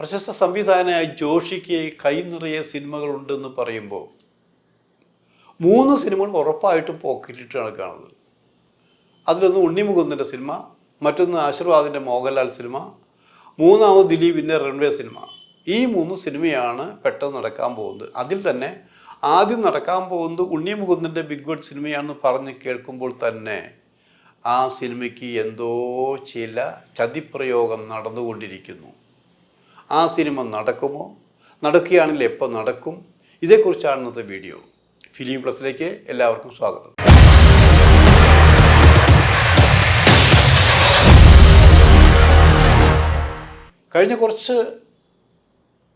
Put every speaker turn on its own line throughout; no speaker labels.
പ്രശസ്ത സംവിധായകനായ ജോഷിക്ക് കൈ നിറയെ സിനിമകളുണ്ടെന്ന് പറയുമ്പോൾ മൂന്ന് സിനിമകൾ ഉറപ്പായിട്ടും പോക്കറ്റിട്ടാണ് കാണുന്നത്. അതിലൊന്ന് ഉണ്ണിമുകുന്ദന്റെ സിനിമ മറ്റൊന്ന് ആശീർവാദിന്റെ മോഹൻലാൽ സിനിമ മൂന്നാമത് ദിലീപിന്റെ റൺവേ സിനിമ. ഈ മൂന്ന് സിനിമയാണ് പെട്ടെന്ന് നടക്കാൻ പോകുന്നത്. അതിൽ തന്നെ ആദ്യം നടക്കാൻ പോകുന്നത് ഉണ്ണിമുകുന്ദന്റെ ബിഗ് ബഡ് സിനിമയാണെന്ന് പറഞ്ഞ് കേൾക്കുമ്പോൾ തന്നെ ആ സിനിമയ്ക്ക് എന്തോ ചില ചതിപ്രയോഗം നടന്നുകൊണ്ടിരിക്കുന്നു. ആ സിനിമ നടക്കുമോ? നടക്കുകയാണെങ്കിൽ എപ്പോൾ നടക്കും? ഇതേക്കുറിച്ചാണ് ഇന്നത്തെ വീഡിയോ. ഫിലിം പ്ലസിലേക്ക് എല്ലാവർക്കും സ്വാഗതം. കഴിഞ്ഞ കുറച്ച്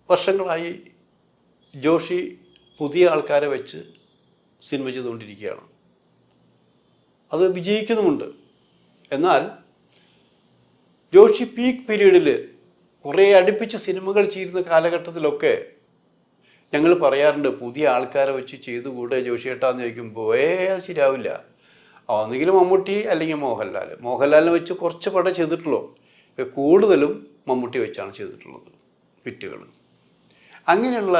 വർഷങ്ങളായി ജോഷി പുതിയ ആൾക്കാരെ വെച്ച് സിനിമ ചെയ്തുകൊണ്ടിരിക്കുകയാണ്. അത് വിജയിക്കുന്നുമുണ്ട്. എന്നാൽ ജോഷി പീക്ക് പീരീഡിൽ കുറേ അടുപ്പിച്ച് സിനിമകൾ ചെയ്യുന്ന കാലഘട്ടത്തിലൊക്കെ ഞങ്ങൾ പറയാറുണ്ട് പുതിയ ആൾക്കാരെ വെച്ച് ചെയ്തുകൂടെ ജോഷി ഏട്ടാന്ന് ചോദിക്കുമ്പോൾ ഏ ശരിയാവില്ല. ഒന്നുകിൽ മമ്മൂട്ടി അല്ലെങ്കിൽ മോഹൻലാൽ. മോഹൻലാലിനെ വെച്ച് കുറച്ച് പടം ചെയ്തിട്ടുള്ളൂ. കൂടുതലും മമ്മൂട്ടി വെച്ചാണ് ചെയ്തിട്ടുള്ളത് വിറ്റുകൾ അങ്ങനെയുള്ള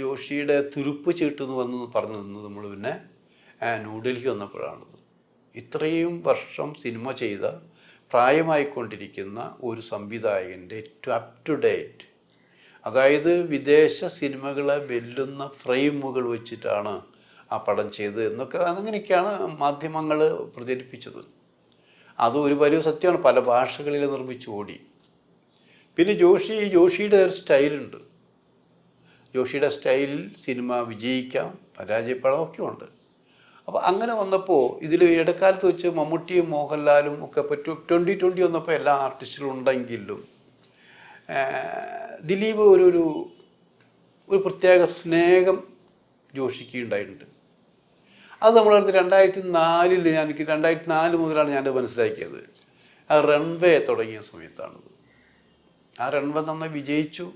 ജോഷിയുടെ തുരുപ്പ് ചീട്ടെന്ന് വന്ന് പറഞ്ഞു നിന്നത് നമ്മൾ പിന്നെ ന്യൂഡൽഹി വന്നപ്പോഴാണത്. ഇത്രയും വർഷം സിനിമ ചെയ്ത പ്രായമായിക്കൊണ്ടിരിക്കുന്ന ഒരു സംവിധായകന്റെ ഏറ്റവും അപ് ടു ഡേറ്റ് അതായത് വിദേശ സിനിമകളെ വെല്ലുന്ന ഫ്രെയിമുകൾ വെച്ചിട്ടാണ് ആ പടം ചെയ്തത് എന്നൊക്കെ അങ്ങനെയൊക്കെയാണ് മാധ്യമങ്ങൾ പ്രചരിപ്പിച്ചത്. അത് ഒരു വലിയ സത്യമാണ്. പല ഭാഷകളിൽ നിർമ്മിച്ചു ഓടി. പിന്നെ ജോഷി ജോഷിയുടെ ഒരു സ്റ്റൈലുണ്ട്. ജോഷിയുടെ സ്റ്റൈലിൽ സിനിമ വിജയിക്കാം പരാജയപ്പെടാം ഒക്കെ ഉണ്ട് അപ്പോൾ അങ്ങനെ വന്നപ്പോൾ ഇതിൽ ഇടക്കാലത്ത് വെച്ച് മമ്മൂട്ടിയും മോഹൻലാലും ഒക്കെ പറ്റും ട്വന്റി ട്വന്റി വന്നപ്പോൾ എല്ലാ ആർട്ടിസ്റ്റുകളും ഉണ്ടെങ്കിലും ദിലീപ് ഒരു ഒരു ഒരു പ്രത്യേക സ്നേഹം ജോഷിക്ക് ഉണ്ടായിട്ടുണ്ട് അത് നമ്മൾ രണ്ടായിരത്തി നാലിൽ ഞാൻ എനിക്ക് രണ്ടായിരത്തി നാല് മുതലാണ് ഞാൻ മനസ്സിലാക്കിയത്. ആ റൺവേ തുടങ്ങിയ സമയത്താണത്. ആ റൺവേ നന്നായി വിജയിച്ചു.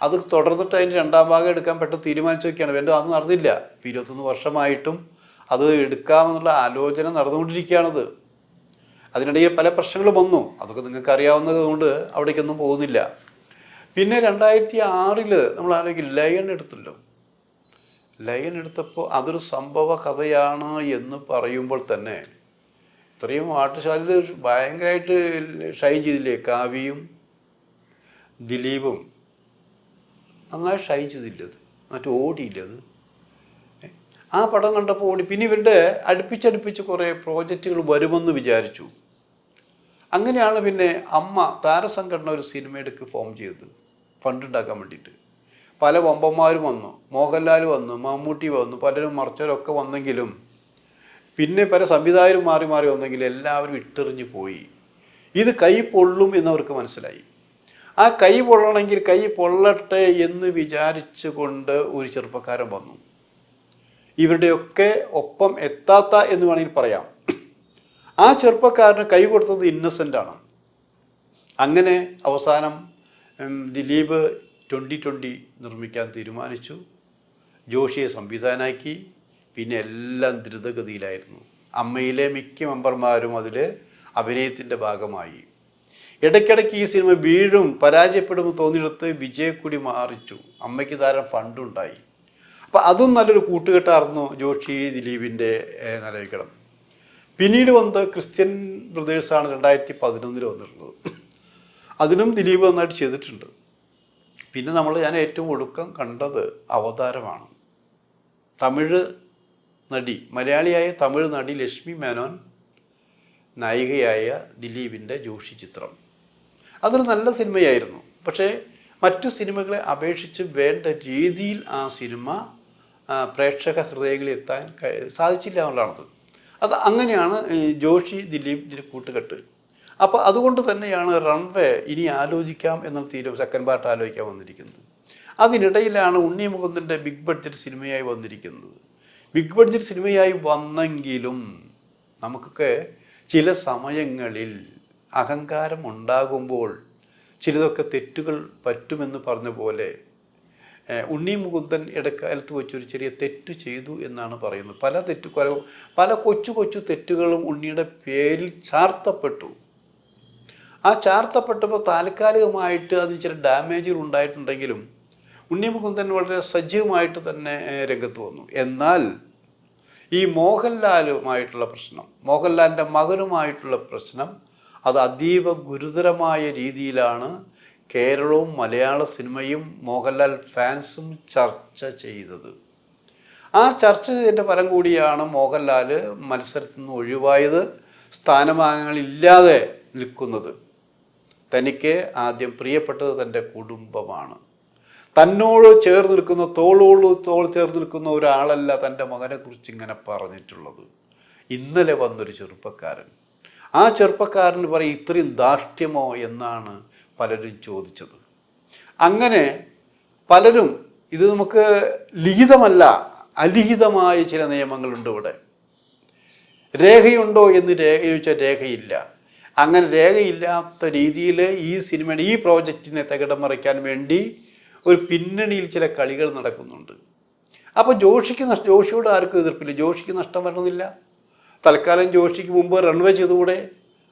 അത് തുടർന്നിട്ട് അതിന്റെ രണ്ടാം ഭാഗം എടുക്കാൻ പെട്ടെന്ന് തീരുമാനിച്ചു നോക്കിയാണ് വേണ്ട അത് നടന്നില്ല ഇരുപത്തൊന്ന് വർഷമായിട്ടും അത് എടുക്കാമെന്നുള്ള ആലോചന നടന്നുകൊണ്ടിരിക്കുകയാണത്. അതിനിടയിൽ പല പ്രശ്നങ്ങളും വന്നു. അതൊക്കെ നിങ്ങൾക്ക് അറിയാവുന്നത് കൊണ്ട് അവിടേക്കൊന്നും പോകുന്നില്ല. പിന്നെ രണ്ടായിരത്തി ആറിൽ നമ്മൾ ആലോചിക്കും ലയൺ എടുത്തല്ലോ. ലയൺ എടുത്തപ്പോൾ അതൊരു സംഭവ കഥയാണ് എന്ന് പറയുമ്പോൾ തന്നെ ഇത്രയും ആട്ടുശാലയിൽ ഭയങ്കരമായിട്ട് ഷൈൻ ചെയ്തില്ലേ? കാവ്യയും ദിലീപും. നന്നായി ഷൈൻ ചെയ്തില്ലത് മറ്റു ഓടിയില്ലത്? ആ പടം കണ്ടപ്പോൾ ഓടി. പിന്നെ ഇവരുടെ അടുപ്പിച്ചടുപ്പിച്ച് കുറേ പ്രോജക്റ്റുകൾ വരുമെന്ന് വിചാരിച്ചു. അങ്ങനെയാണ് പിന്നെ അമ്മ താരസംഘടന ഒരു സിനിമ എടുക്ക് ഫോം ചെയ്തത്. ഫണ്ട് ഉണ്ടാക്കാൻ വേണ്ടിയിട്ട്. പല വമ്പന്മാരും വന്നു. മോഹൻലാൽ വന്നു മമ്മൂട്ടി വന്നു പലരും മറിച്ചവരൊക്കെ വന്നെങ്കിലും പിന്നെ പല സംവിധായകരും മാറി മാറി വന്നെങ്കിലും എല്ലാവരും ഇട്ടെറിഞ്ഞു പോയി. ഇത് കൈ പൊള്ളും എന്നവർക്ക് മനസ്സിലായി. ആ കൈ പൊള്ളണമെങ്കിൽ കൈ പൊള്ളട്ടെ എന്ന് വിചാരിച്ചുകൊണ്ട് ഒരു ചെറുപ്പക്കാരൻ വന്നു. ഇവരുടെയൊക്കെ ഒപ്പം എത്താത്ത എന്ന് വേണമെങ്കിൽ പറയാം. ആ ചെറുപ്പക്കാരന് കൈ കൊടുത്തത് ഇന്നസെന്റ് ആണ്. അങ്ങനെ അവസാനം ദിലീപ് ട്വന്റി ട്വന്റി നിർമ്മിക്കാൻ തീരുമാനിച്ചു. ജോഷിയെ സംവിധാനാക്കി. പിന്നെ എല്ലാം ദ്രുതഗതിയിലായിരുന്നു. അമ്മയിലെ മിക്ക മെമ്പർമാരും അതിൽ അഭിനയത്തിന്റെ ഭാഗമായി. ഇടയ്ക്കിടയ്ക്ക് ഈ സിനിമ വീഴും പരാജയപ്പെടുമെന്ന് തോന്നിയെടുത്ത് വിജയക്കുടി മാറിച്ചു. അമ്മയ്ക്ക് ധാരാളം ഫണ്ടുണ്ടായി. അപ്പം അതും നല്ലൊരു കൂട്ടുകെട്ടായിരുന്നു ജോഷി ദിലീപിന്റെ നിലവിക്കണം പിന്നീട് വന്നത് ക്രിസ്ത്യൻ ബ്രദേഴ്സാണ് രണ്ടായിരത്തി പതിനൊന്നിൽ വന്നിട്ടുള്ളത്. അതിനും ദിലീപ് നന്നായിട്ട് ചെയ്തിട്ടുണ്ട്. പിന്നെ നമ്മൾ ഞാൻ ഏറ്റവും ഒടുക്കം കണ്ടത് അവതാരമാണ്. തമിഴ് നടി മലയാളിയായ തമിഴ് നടി ലക്ഷ്മി മേനോൻ നായികയായ ദിലീപിന്റെ ജോഷി ചിത്രം. അതൊരു നല്ല സിനിമയായിരുന്നു. പക്ഷേ മറ്റു സിനിമകളെ അപേക്ഷിച്ച് വേണ്ട രീതിയിൽ ആ സിനിമ പ്രേക്ഷക ഹൃദയങ്ങളിൽ എത്താൻ സാധിച്ചില്ല എന്നുള്ളതാണത്. അത് അങ്ങനെയാണ് ജോഷി ദിലീപ് ഇതിന്റെ കൂട്ടുകെട്ട്. അപ്പോൾ അതുകൊണ്ട് തന്നെയാണ് റൺവേ ഇനി ആലോചിക്കാം എന്നുള്ള തീരും സെക്കൻഡ് പാർട്ട് ആലോചിക്കാൻ വന്നിരിക്കുന്നത്. അതിനിടയിലാണ് ഉണ്ണി മുകുന്ദന്റെ ബിഗ് ബഡ്ജറ്റ് സിനിമയായി വന്നിരിക്കുന്നത്. ബിഗ് ബഡ്ജറ്റ് സിനിമയായി വന്നെങ്കിലും നമുക്കൊക്കെ ചില സമയങ്ങളിൽ അഹങ്കാരം ഉണ്ടാകുമ്പോൾ ചിലതൊക്കെ തെറ്റുകൾ പറ്റുമെന്ന് പറഞ്ഞ പോലെ ഉണ്ണി മുകുന്ദൻ ഇടക്കാലത്ത് വെച്ചൊരു ചെറിയ തെറ്റ് ചെയ്തു എന്നാണ് പറയുന്നത്. പല തെറ്റു പല പല കൊച്ചു കൊച്ചു തെറ്റുകളും ഉണ്ണിയുടെ പേരിൽ ചാർത്തപ്പെട്ടു. ആ ചാർത്തപ്പെട്ടപ്പോൾ താൽക്കാലികമായിട്ട് അതിന് ചില ഡാമേജുകൾ ഉണ്ടായിട്ടുണ്ടെങ്കിലും ഉണ്ണിമുകുന്ദൻ വളരെ സജീവമായിട്ട് തന്നെ രംഗത്ത് വന്നു. എന്നാൽ ഈ മോഹൻലാലുമായിട്ടുള്ള പ്രശ്നം മോഹൻലാലിന്റെ മകനുമായിട്ടുള്ള പ്രശ്നം അത് അതീവ ഗുരുതരമായ രീതിയിലാണ് കേരളവും മലയാള സിനിമയും മോഹൻലാൽ ഫാൻസും ചർച്ച ചെയ്തത്. ആ ചർച്ച ചെയ്തതിന്റെ ഫലം കൂടിയാണ് മോഹൻലാൽ മത്സരത്തിൽ നിന്ന് ഒഴിവായത് സ്ഥാനമാനങ്ങളില്ലാതെ നിൽക്കുന്നത്. തനിക്ക് ആദ്യം പ്രിയപ്പെട്ടത് തന്റെ കുടുംബമാണ്. തന്നോട് ചേർന്ന് നിൽക്കുന്ന തോളോട് തോൾ ചേർന്ന് നിൽക്കുന്ന ഒരാളല്ല തന്റെ മകനെക്കുറിച്ച് ഇങ്ങനെ പറഞ്ഞിട്ടുള്ളത്. ഇന്നലെ വന്നൊരു ചെറുപ്പക്കാരൻ. ആ ചെറുപ്പക്കാരന് പറയും ഇത്രയും ധാർഷ്ട്യമോ എന്നാണ് പലരും ചോദിച്ചത്. അങ്ങനെ പലരും ഇത് നമുക്ക് ലിഖിതമല്ല അലിഖിതമായ ചില നിയമങ്ങളുണ്ട് ഇവിടെ. രേഖയുണ്ടോ എന്ന് രേഖ ചോദിച്ചാൽ രേഖയില്ല. അങ്ങനെ രേഖയില്ലാത്ത രീതിയിൽ ഈ സിനിമയുടെ ഈ പ്രോജക്റ്റിനെ തകിടം മറിക്കാൻ വേണ്ടി ഒരു പിന്നണിയിൽ ചില കളികൾ നടക്കുന്നുണ്ട്. അപ്പോൾ ജോഷിക്ക് നഷ്ട ജോഷിയോട് ആർക്കും എതിർപ്പില്ല. ജോഷിക്ക് നഷ്ടം വരണമെന്നില്ല. തൽക്കാലം ജോഷിക്ക് മുമ്പ് റൺവേ ചെയ്തുകൂടെ?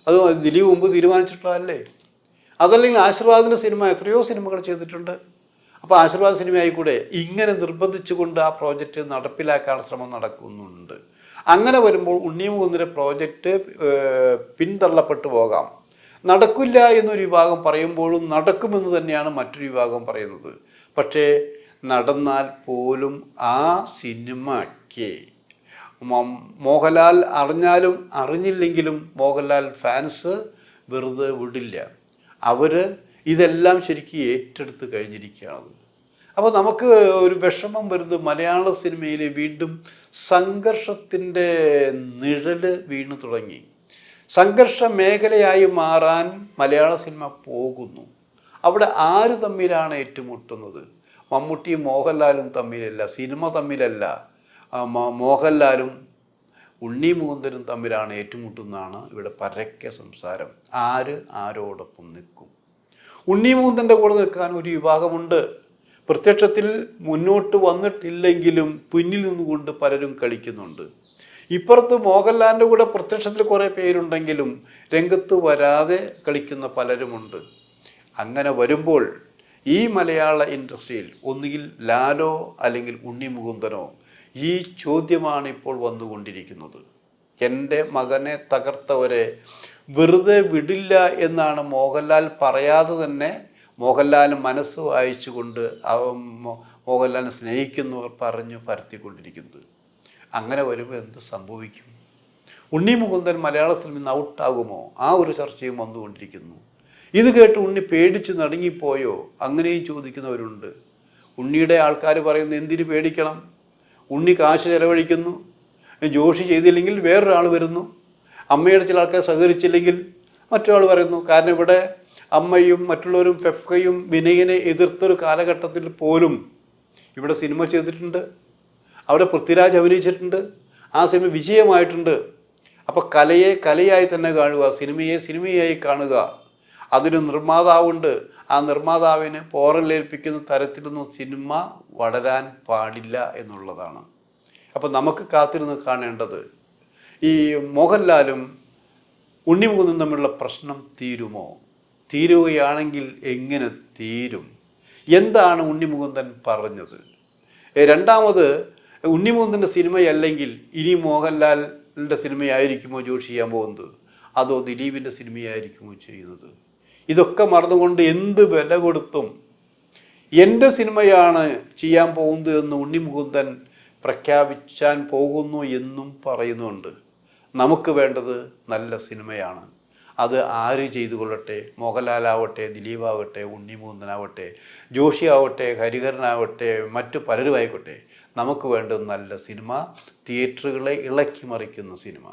അത് ദിലീപ് മുമ്പ് തീരുമാനിച്ചിട്ടുള്ളതല്ലേ? അതല്ലെങ്കിൽ ആശീർവാദിന്റെ സിനിമ എത്രയോ സിനിമകൾ ചെയ്തിട്ടുണ്ട്. അപ്പോൾ ആശീർവാദ സിനിമ ആയിക്കൂടെ ഇങ്ങനെ നിർബന്ധിച്ചുകൊണ്ട് ആ പ്രോജക്റ്റ് നടപ്പിലാക്കാൻ ശ്രമം നടക്കുന്നുണ്ട്. അങ്ങനെ വരുമ്പോൾ ഉണ്ണിമുകുന്ദിന്റെ പ്രോജക്റ്റ് പിന്തള്ളപ്പെട്ടു പോകാം. നടക്കില്ല എന്നൊരു വിഭാഗം പറയുമ്പോഴും നടക്കുമെന്ന് തന്നെയാണ് മറ്റൊരു വിഭാഗം പറയുന്നത്. പക്ഷേ നടന്നാൽ പോലും ആ സിനിമയ്ക്ക് മോഹൻലാൽ അറിഞ്ഞാലും അറിഞ്ഞില്ലെങ്കിലും മോഹൻലാൽ ഫാൻസ് വെറുതെ വിടില്ല. അവർ ഇതെല്ലാം ശരിക്കും ഏറ്റെടുത്ത് കഴിഞ്ഞിരിക്കുകയാണ്. അപ്പോൾ നമുക്ക് ഒരു വിഷമം വരുന്നത് മലയാള സിനിമയിൽ വീണ്ടും സംഘർഷത്തിന്റെ നിഴൽ വീണു തുടങ്ങി. സംഘർഷ മേഖലയായി മാറാൻ മലയാള സിനിമ പോകുന്നു. അവിടെ ആര് തമ്മിലാണ് ഏറ്റുമുട്ടുന്നത്? മമ്മൂട്ടിയും മോഹൻലാലും തമ്മിലല്ല സിനിമ തമ്മിലല്ല. മോഹൻലാലും ഉണ്ണി മുകുന്ദനും തമ്മിലാണ് ഏറ്റുമുട്ടുന്നതാണ് ഇവിടെ പരക്കെ സംസാരം. ആര് ആരോടൊപ്പം നിൽക്കും? ഉണ്ണി മുകുന്ദന്റെ കൂടെ നിൽക്കാൻ ഒരു വിഭാഗമുണ്ട്. പ്രത്യക്ഷത്തിൽ മുന്നോട്ട് വന്നിട്ടില്ലെങ്കിലും പിന്നിൽ നിന്നുകൊണ്ട് പലരും കളിക്കുന്നുണ്ട്. ഇപ്പുറത്ത് മോഹൻലാലിന്റെ കൂടെ പ്രത്യക്ഷത്തിൽ കുറേ പേരുണ്ടെങ്കിലും രംഗത്ത് വരാതെ കളിക്കുന്ന പലരുമുണ്ട്. അങ്ങനെ വരുമ്പോൾ ഈ മലയാള ഇൻഡസ്ട്രിയിൽ ഒന്നുകിൽ ലാലോ അല്ലെങ്കിൽ ഉണ്ണി മുകുന്ദനോ ഈ ചോദ്യമാണ് ഇപ്പോൾ വന്നുകൊണ്ടിരിക്കുന്നത്. എന്റെ മകനെ തകർത്തവരെ വെറുതെ വിടില്ല എന്നാണ് മോഹൻലാൽ പറയാതെ തന്നെ മോഹൻലാൽ മനസ്സ് വായിച്ചുകൊണ്ട് അവ മോഹൻലാലിനെ സ്നേഹിക്കുന്നവർ പറഞ്ഞു പരത്തിക്കൊണ്ടിരിക്കുന്നത്. അങ്ങനെ വരുമ്പോൾ എന്ത് സംഭവിക്കും? ഉണ്ണി മുകുന്ദൻ മലയാള സിനിമയിൽ നിന്ന് ഔട്ടാകുമോ? ആ ഒരു ചർച്ചയും വന്നുകൊണ്ടിരിക്കുന്നു. ഇത് കേട്ട് ഉണ്ണി പേടിച്ച് നടുങ്ങിപ്പോയോ? അങ്ങനെയും ചോദിക്കുന്നവരുണ്ട്. ഉണ്ണിയുടെ ആൾക്കാർ പറയുന്നത് എന്തിനു പേടിക്കണം? ഉണ്ണി കാശ് ചെലവഴിക്കുന്നു. ജോഷി ചെയ്തില്ലെങ്കിൽ വേറൊരാൾ വരുന്നു. അമ്മയുടെ ചില ആൾക്കാർ സഹകരിച്ചില്ലെങ്കിൽ മറ്റൊരാൾ പറയുന്നു. കാരണം ഇവിടെ അമ്മയും മറ്റുള്ളവരും ഫെഫ്കയും വിനയനെ എതിർത്തൊരു കാലഘട്ടത്തിൽ പോലും ഇവിടെ സിനിമ ചെയ്തിട്ടുണ്ട്. അവിടെ പൃഥ്വിരാജ് അഭിനയിച്ചിട്ടുണ്ട്. ആ സിനിമ വിജയമായിട്ടുണ്ട്. അപ്പോൾ കലയെ കലയായി തന്നെ കാണുക സിനിമയെ സിനിമയായി കാണുക. അതിന് നിർമ്മാതാവുണ്ട്. ആ നിർമ്മാതാവിന് പോറലേൽപ്പിക്കുന്ന തരത്തിലൊന്നും സിനിമ വളരാൻ പാടില്ല എന്നുള്ളതാണ്. അപ്പോൾ നമുക്ക് കാത്തിരുന്ന് കാണേണ്ടത് ഈ മോഹൻലാലും ഉണ്ണിമുകുന്ദനും തമ്മിലുള്ള പ്രശ്നം തീരുമോ? തീരുകയാണെങ്കിൽ എങ്ങനെ തീരും? എന്താണ് ഉണ്ണിമുകുന്ദൻ പറഞ്ഞത്? രണ്ടാമത് ഉണ്ണിമുകുന്ദന്റെ സിനിമയല്ലെങ്കിൽ ഇനി മോഹൻലാലിന്റെ സിനിമയായിരിക്കുമോ ജോഷി ചെയ്യാൻ പോകുന്നത്? അതോ ദിലീപിന്റെ സിനിമയായിരിക്കുമോ ചെയ്യുന്നത്? ഇതൊക്കെ മറന്നുകൊണ്ട് എന്ത് വില കൊടുത്തും എന്റെ സിനിമയാണ് ചെയ്യാൻ പോകുന്നത് എന്ന് ഉണ്ണിമുകുന്ദൻ പ്രഖ്യാപിച്ചാൻ പോകുന്നു എന്നും പറയുന്നുണ്ട്. നമുക്ക് വേണ്ടത് നല്ല സിനിമയാണ്. അത് ആര് ചെയ്തു കൊള്ളട്ടെ? മോഹൻലാലാവട്ടെ ദിലീപാവട്ടെ ഉണ്ണിമുകുന്ദനാവട്ടെ ജോഷി ആവട്ടെ ഹരിഹരനാവട്ടെ മറ്റു പലരും ആയിക്കോട്ടെ നമുക്ക് വേണ്ടത് നല്ല സിനിമ തിയേറ്ററുകളെ ഇളക്കി മറിക്കുന്ന സിനിമ.